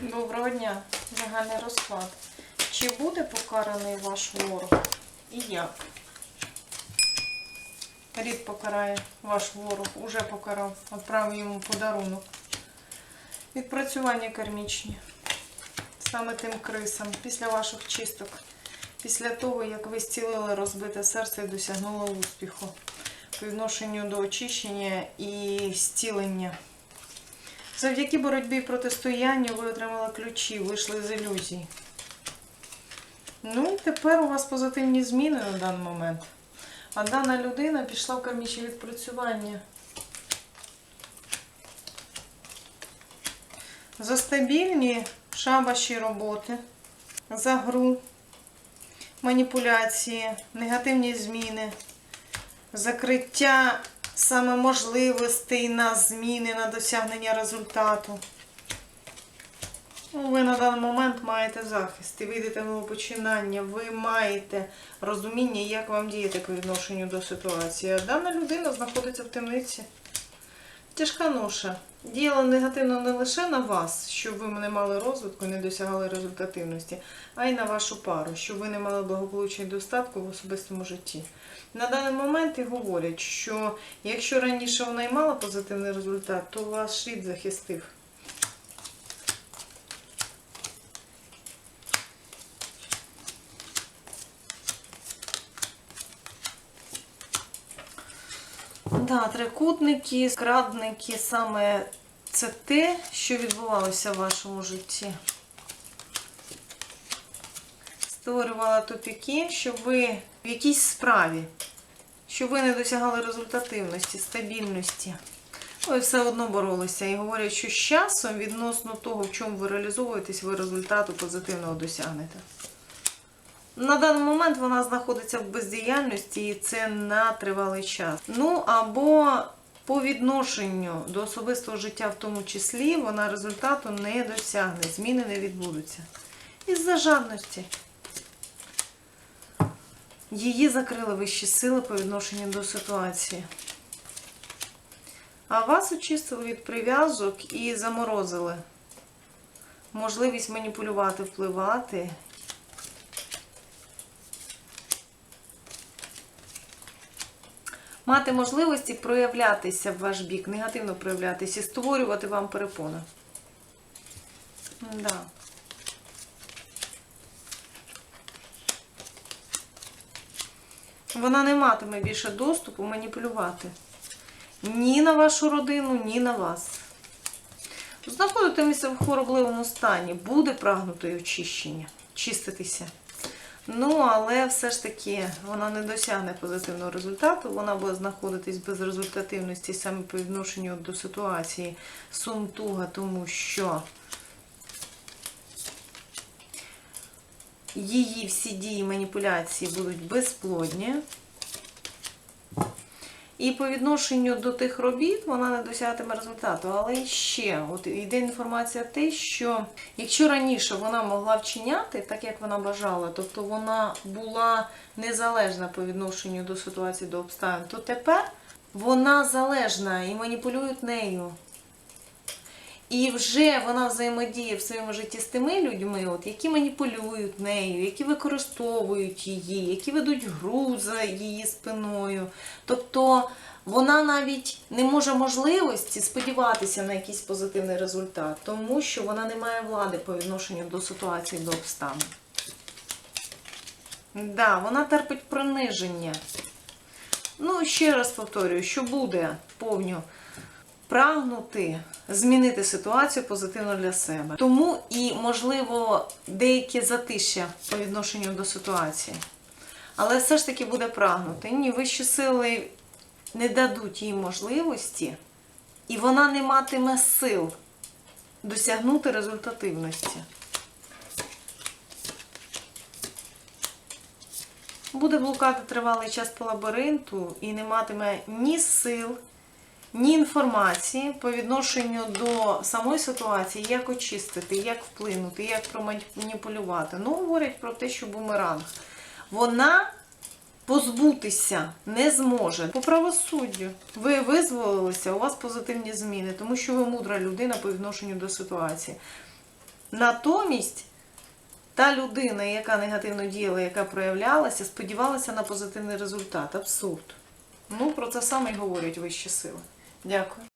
Доброго дня, загальний розклад. Чи буде покараний ваш ворог? І як? Рід покарає ваш ворог, уже покарав, відправив йому подарунок. Відпрацювання кармічні. Саме тим крисам, після ваших чисток, після того, як ви зцілили розбите серце і досягнули успіху по відношенню до очищення і зцілення. Завдяки боротьбі і протистоянню ви отримали ключі, вийшли з ілюзій. Ну тепер у вас позитивні зміни на даний момент. А дана людина пішла в кармічне відпрацювання. За стабільні шабаші роботи, за гру, маніпуляції, негативні зміни, закриття саме можливостей на зміни, на досягнення результату. Ну, Ви на даний момент маєте захист і вийдете в починання. Ви маєте розуміння, як вам діяти по відношенню до ситуації. А дана людина знаходиться в темниці. Тяжка ноша. Діяла негативно не лише на вас, щоб ви не мали розвитку і не досягали результативності, а й на вашу пару, щоб ви не мали благополуччя і достатку в особистому житті. На даний момент і говорять, що якщо раніше вона й мала позитивний результат, то ваш рід захистив. Да, трикутники, скрадники, саме це те, що відбувалося в вашому житті. Створювала тупіки, щоб ви в якійсь справі, щоб ви не досягали результативності, стабільності. Ви все одно боролися і говорять, що з часом відносно того, в чому ви реалізовуєтесь, ви результату позитивного досягнете. На даний момент вона знаходиться в бездіяльності і це на тривалий час. Ну або по відношенню до особистого життя, в тому числі, вона результату не досягне, зміни не відбудуться. Із-за жадності. Її закрили вищі сили по відношенню до ситуації. А вас очистили від прив'язок і заморозили. Можливість маніпулювати, впливати. Мати можливості проявлятися в ваш бік, негативно проявлятися створювати вам перепони. Да. Вона не матиме більше доступу маніпулювати. Ні на вашу родину, ні на вас. Знаходитимеся в хворобливому стані, буде прагнути очищення, чиститися. Ну, але все ж таки вона не досягне позитивного результату, вона буде знаходитись без результативності саме по відношенню до ситуації сумтуга, тому що її всі дії маніпуляції будуть безплодні. І по відношенню до тих робіт вона не досягатиме результату. Але ще от йде інформація те, що якщо раніше вона могла вчиняти так, як вона бажала, тобто вона була незалежна по відношенню до ситуації, до обставин, то тепер вона залежна і маніпулюють нею. І вже вона взаємодіє в своєму житті з тими людьми, от, які маніпулюють нею, які використовують її, які ведуть гру за її спиною. Тобто вона навіть не може можливості сподіватися на якийсь позитивний результат, тому що вона не має влади по відношенню до ситуації, до обставин. Да, вона терпить приниження. Ну, ще раз повторюю, що буде повню прагнути змінити ситуацію позитивно для себе. Тому і, можливо, деяке затища по відношенню до ситуації. Але все ж таки буде прагнути. Ні, вищі сили не дадуть їй можливості, і вона не матиме сил досягнути результативності. Буде блукати тривалий час по лабіринту і не матиме ні сил, ні інформації по відношенню до самої ситуації, як очистити, як вплинути, як проманіпулювати. Ну, говорять про те, що бумеранг. Вона позбутися не зможе. По правосуддю ви визволилися, у вас позитивні зміни, тому що ви мудра людина по відношенню до ситуації. Натомість та людина, яка негативно діяла, яка проявлялася, сподівалася на позитивний результат. Абсурд. Ну, про це саме й говорять вищі сили. Дякую.